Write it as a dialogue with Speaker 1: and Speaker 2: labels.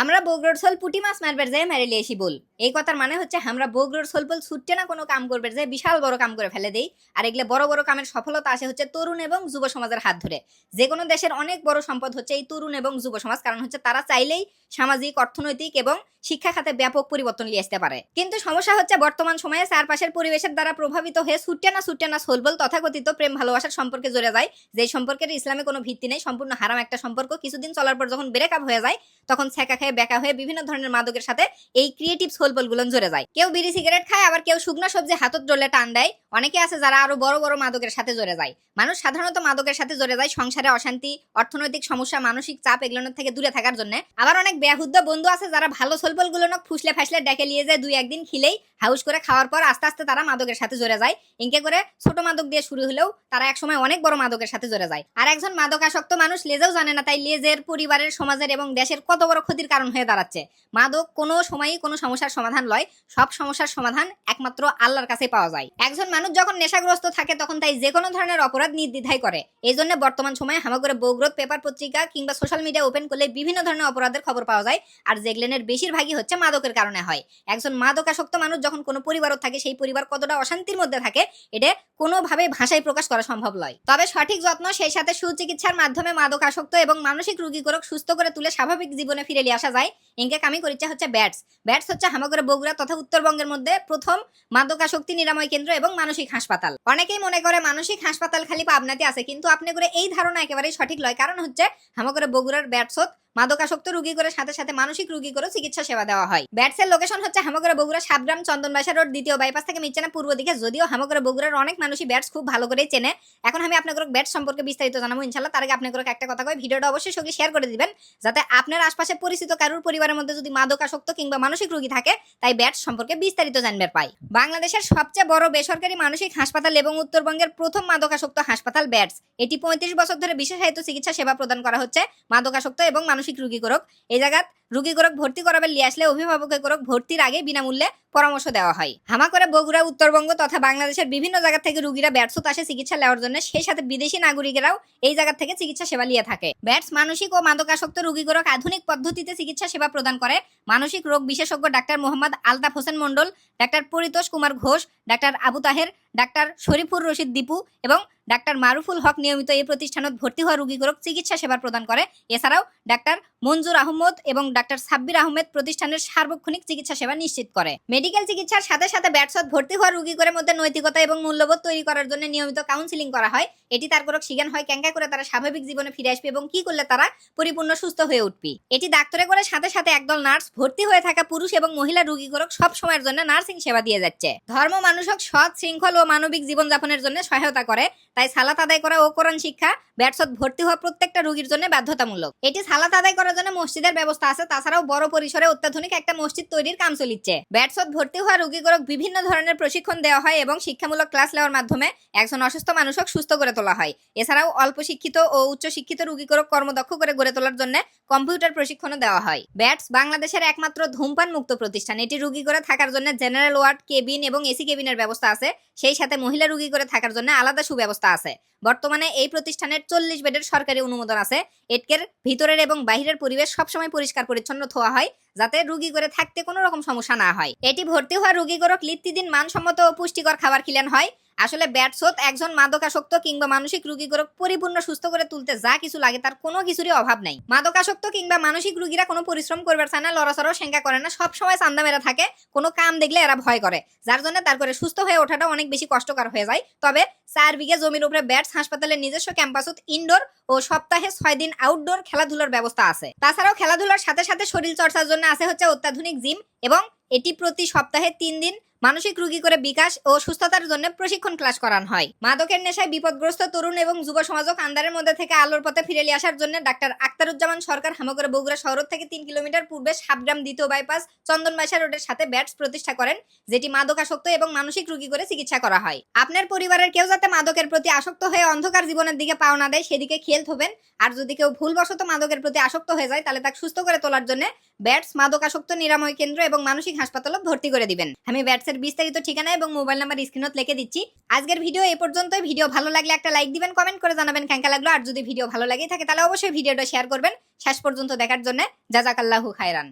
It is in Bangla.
Speaker 1: আমরা বগরোর সোল পুটি মাছ মারবার যায় মেরে লিয়েছি বল। এই কথার মানে হচ্ছে আমরা বগরোর সোল বল ছুটতে না কোনো কাম করবে যে বিশাল বড় কাম করে ফেলে দেই। আর এগুলো বড় বড় কামের সফলতা আসে হচ্ছে তরুণ এবং যুব সমাজের হাত ধরে। যে কোনো দেশের অনেক বড় সম্পদ হচ্ছে এই তরুণ এবং যুব সমাজ, কারণ হচ্ছে তারা চাইলেই সামাজিক, অর্থনৈতিক এবং শিক্ষা খাতে ব্যাপক পরিবর্তন নিয়ে আসতে পারে। কিন্তু সমস্যা হচ্ছে বর্তমান সময়ে চারপাশের পরিবেশের দ্বারা প্রভাবিত হয়ে ছুটে না ছুটে না সোলবল তথাকথিত প্রেম, ভালোবাসার সম্পর্কে জড়ে যায়। যে সম্পর্কের ইসলামে কোনো ভিত্তি নেই, সম্পূর্ণ হারাম একটা সম্পর্ক। কিছুদিন চলার পর যখন ব্রেক আপ হয়ে যায়, তখন ছেঁকা খেয়ে বেকা হয়ে বিভিন্ন ধরনের মাদকের সাথে এই ক্রিয়েটিভ সোলবলগুলো জড়ে যায়। কেউ বিড়ি সিগারেট খায়, আবার কেউ শুকনো সবজি হাতত ডলে টান দেয়। অনেকে আছে যারা আরও বড় বড় মাদকের সাথে জড়ে যায়। মানুষ সাধারণত মাদকের সাথে জড়ে যায় সংসারে অশান্তি, অর্থনৈতিক সমস্যা, মানসিক চাপ এগুলোর থেকে দূরে থাকার জন্য। আবার অনেক বেহুদ্দ বন্ধু আছে যারা ভালো সোলবলগুলো ফুসলে ফাসলে ডেকে নিয়ে যায়, দুই একদিন খিলেই হাউস করে খাওয়ার পর আস্তে আস্তে তারা মাদকের সাথে জড়ে যায়। ইনকে করে ছোট মাদক দিয়ে শুরু হলেও তারা একসময় অনেক বড় মাদকের সাথে জড়ে যায়। আর একজন মাদকাসক্ত মানুষ লেজেও জানে না, তাই লেজের, পরিবারের, সমাজের এবং দেশের কত বড় ক্ষতির কারণ হয়ে দাঁড়াচ্ছে। মাদক কোনো সময়ই কোনো সমস্যার সমাধান লয়, সব সমস্যার সমাধান একমাত্র আল্লাহর কাছে পাওয়া যায়। একজন মানুষ যখন নেশাগ্রস্ত থাকে, তখন তাই যে কোনো ধরনের অপরাধ নির্দ্বিধায় করে। এই জন্য বর্তমান সময়ে হামাগুড়ে বৌগ্রত পেপার পত্রিকা কিংবা সোশ্যাল মিডিয়া ওপেন করলে বিভিন্ন ধরনের অপরাধের খবর পাওয়া যায়, আর যেগুলেনের বেশিরভাগই হচ্ছে মাদকের কারণে হয়। একজন মাদকাসক্ত মানুষ যখন কোনো পরিবারও থাকে, সেই পরিবার কতটা অশান্তির মধ্যে থাকে, এটা কোনোভাবে ভাষায় প্রকাশ করা সম্ভব নয় তবে সঠিক যত্ন, সেই সাথে সুচিকিৎসার মাধ্যমে মাদক আসক্ত এবং মানসিক রোগী করক সুস্থ করে তুলে স্বাভাবিক জীবনে ফিরে নিয়ে আসা যায় ইনকে কামি করিচ্ছে হচ্ছে ব্যাটস। ব্যাটস হচ্ছে হামাগুড়ে বগুড়া তথা উত্তরবঙ্গের মধ্যে প্রথম মাদকাসক্তি নিরাময় কেন্দ্র এবং মানসিক হাসপাতাল। অনেকেই মনে করে মানসিক হাসপাতাল খালি পাবনাতে আছে, কিন্তু আপনি করে এই ধারণা একেবারেই সঠিক লয়। কারণ হচ্ছে হামাগুড়ে বগুড়ার ব্যাটসত মাদকাসক্ত রোগী করে, সাথে সাথে মানসিক রোগী করে চিকিৎসা সেবা দেওয়া হয়। ব্যাটসের লোকেশন হচ্ছে হামাগুড়া বগুড়া সাবগ্রাম চন্দনবাসা রোড, দ্বিতীয় বাইপাস থেকে মিচ্ছেনা পূর্ব দিকে। যদিও হামাগুড়া বগুড়ার অনেক মানুষই ব্যাটস খুব ভালো করেই চেনে। এখন আমি আপনাদের ব্যাটস সম্পর্কে বিস্তারিত জানাব ইনশাল্লাহ তার আগে আপনাদের একটা কথা কই ভিডিওটা অবশ্যই সঙ্গে শেয়ার করে দিবেন, যাতে আপনার আশপাশে পরিচিত কারুর পরিবারের মধ্যে যদি মাদকাসক্ত কিংবা মানসিক রোগী থাকে, তাই ব্যাট সম্পর্কে বিস্তারিত জানবে পাই। বাংলাদেশের সবচেয়ে বড় বেসরকারি মানসিক হাসপাতাল এবং উত্তরবঙ্গের প্রথম মাদকাসক্ত হাসপাতাল ব্যাটস। এটি পঁয়ত্রিশ বছর ধরে বিশেষায়িত চিকিৎসা সেবা প্রদান করা হচ্ছে মাদকাসক্ত এবং মানসিক রোগী করক এই জায়গাত রুগী করক ভর্তি করাবে লিয়ে আসলে অভিভাবকের করক ভর্তির আগে বিনামূল্যে পরামর্শ দেওয়া হয়। হামা করে বগুড়া, উত্তরবঙ্গ তথা বাংলাদেশের বিভিন্ন জায়গা থেকে রুগীরা ব্যর্থত আসে চিকিৎসা নেওয়ার জন্য সেই সাথে বিদেশি নাগরিকেরাও এই জায়গা থেকে চিকিৎসা সেবা নিয়ে থাকে। ব্যাটস মানসিক ও মাদকাসক্ত রুগীগরক আধুনিক পদ্ধতিতে চিকিৎসা সেবা প্রদান করে। মানসিক রোগ বিশেষজ্ঞ doctor Mohammad Altaf Hossain Mondal doctor Paritosh Kumar Ghosh, doctor Abu Taher doctor Sharifur Rashid Dipu এবং ডাক্তার মারুফুল হক নিয়মিত এই প্রতিষ্ঠানত ভর্তি হওয়া রোগীগুলোক চিকিৎসা সেবা প্রদান করে। এছাড়াও ডাক্তার মঞ্জুর আহমদ এবং ডাক্তার সাব্বির আহমেদ প্রতিষ্ঠানের সার্বক্ষণিক চিকিৎসা সেবা নিশ্চিত করে। মেডিকেল চিকিৎসার সাথে সাথে ব্যাটসত ভর্তি হওয়া রোগীগুলোর মধ্যে নৈতিকতা এবং মূল্যবোধ তৈরি করার জন্য নিয়মিত কাউন্সিলিং করা হয়। এটি তার করক শিগান হয়, ক্যাঙ্কা করে তারা স্বাভাবিক জীবনে ফিরে আসবে এবং কি করলে তারা পরিপূর্ণ সুস্থ হয়ে উঠবে। এটি ডাক্তারে করে সাথে সাথে একদল নার্স ভর্তি হয়ে থাকা পুরুষ এবং মহিলা রোগীগুলোক সব সময়ের জন্য নার্সিং সেবা দিয়ে যাচ্ছে। ধর্ম মানুষক সৎ শৃঙ্খল ও মানবিক জীবনযাপনের জন্য সহায়তা করে। তাই সালাত আদায় করা ও কোরআন শিক্ষা, ব্যাটসত ভর্তি হওয়া প্রত্যেকটা রোগীর জন্য বাধ্যতামূলক। এটি সালাত আদায় করার জন্য মসজিদের ব্যবস্থা আছে, তাছাড়াও বড় পরিসরে অত্যাধুনিক একটা মসজিদ তৈরির কাম চলিচ্ছে। ব্যাটসত ভর্তি হওয়া রোগীগুলোক বিভিন্ন ধরনের প্রশিক্ষণ দেওয়া হয় এবং শিক্ষামূলক ক্লাস নেওয়ার মাধ্যমে একজন অসুস্থ মানুষক সুস্থ করে তোলা হয়। এছাড়াও অল্প শিক্ষিত ও উচ্চ শিক্ষিত রোগীগুলোক কর্মদক্ষ করে গড়ে তোলার জন্য কম্পিউটার প্রশিক্ষণও দেওয়া হয়। ব্যাটস বাংলাদেশের একমাত্র ধূমপান মুক্ত প্রতিষ্ঠান। এটি রোগী করে থাকার জন্য জেনারেল ওয়ার্ড, কেবিন এবং এসি কেবিনের ব্যবস্থা আছে। সেই সাথে মহিলা রুগী করে থাকার জন্য আলাদা সুব্যবস্থা আছে। বর্তমানে এই প্রতিষ্ঠানের চল্লিশ বেডের সরকারি অনুমোদন আছে। এটকের ভিতরের এবং বাহিরের পরিবেশ সবসময় পরিষ্কার পরিচ্ছন্ন থোয়া হয়, যাতে রুগী করে থাকতে কোনো রকম সমস্যা না হয়। এটি ভর্তি হওয়া রুগী করে লিপ্তিদিন মানসম্মত ও পুষ্টিকর খাবার খিলেন হয়। আসলে ব্যাটসোত একজন মাদকাসক্ত কিংবা মানসিক রোগী করে পরিপূর্ণ সুস্থ করে তুলতে যা কিছু লাগে তার কোনো কিছুরই অভাব নাই। মাদকাসক্ত কিংবা মানসিক রুগীরা কোনো পরিশ্রম করবার চায় না, লড়াচড়াও সেঙ্কা করে না, সবসময় চান্দা মেরা থাকে, কোনো কাম দেখলে এরা ভয় করে, যার জন্য তার করে সুস্থ হয়ে ওঠাটা অনেক বেশি কষ্টকর হয়ে যায়। তবে চার বিঘে জমির উপরে ব্যাটস হাসপাতালের নিজস্ব ক্যাম্পাসত ইনডোর ও সপ্তাহে ছয় দিন আউটডোর খেলাধুলার ব্যবস্থা আছে। তাছাড়াও খেলাধুলার সাথে সাথে শরীর চর্চার জন্য আছে হচ্ছে অত্যাধুনিক জিম এবং এটি প্রতি সপ্তাহে তিন দিন মানসিক রোগী করে বিকাশ ও সুস্থতার জন্য প্রশিক্ষণ ক্লাস করানো হয়। মাদকের নেশায় বিপদগ্রস্ত তরুণ এবং যুব সমাজক আন্দারের মধ্যে থেকে আলোর পথে ফিরে নিয়ে আসার জন্য ডাক্তার আক্তারুজ্জামান সরকার হামগরে বগুড়া শহর থেকে তিন কিলোমিটার পূর্বে সাবগ্রাম দ্বিতীয় বাইপাস চন্দনবাসা রোডের সাথে ব্যাটস প্রতিষ্ঠা করেন, যেটি মাদকাসক্ত এবং মানসিক রোগী করে চিকিৎসা করা হয়। আপনার পরিবারের কেউ যাতে মাদকের প্রতি আসক্ত হয়ে অন্ধকার জীবনের দিকে পাও না দেয়, সেদিকে খেয়াল হবেন আর যদি কেউ ভুলবশত মাদকের প্রতি আসক্ত হয়ে যায়, তাহলে তাকে সুস্থ করে তোলার জন্য ব্যাটস, মাদকাসক্ত নিরাময় কেন্দ্র এবং মানসিক হাসপাতালত ভর্তি করে দিবেন। আমি ব্যাটসের বিস্তারিত ঠিকানা এবং মোবাইল নাম্বার স্ক্রিনত লিখে দিচ্ছি। আজকের ভিডিও এ পর্যন্ত ভিডিও ভালো লাগলে একটা লাইক দিবেন, কমেন্ট করে জানাবেন কেঙ্কা লাগল। আর যদি ভিডিও ভালো লাগে থাকে, তাহলে অবশ্যই ভিডিওটা শেয়ার করবেন। শেষ পর্যন্ত দেখার জন্য জাজাকাল্লাহু খায়রান।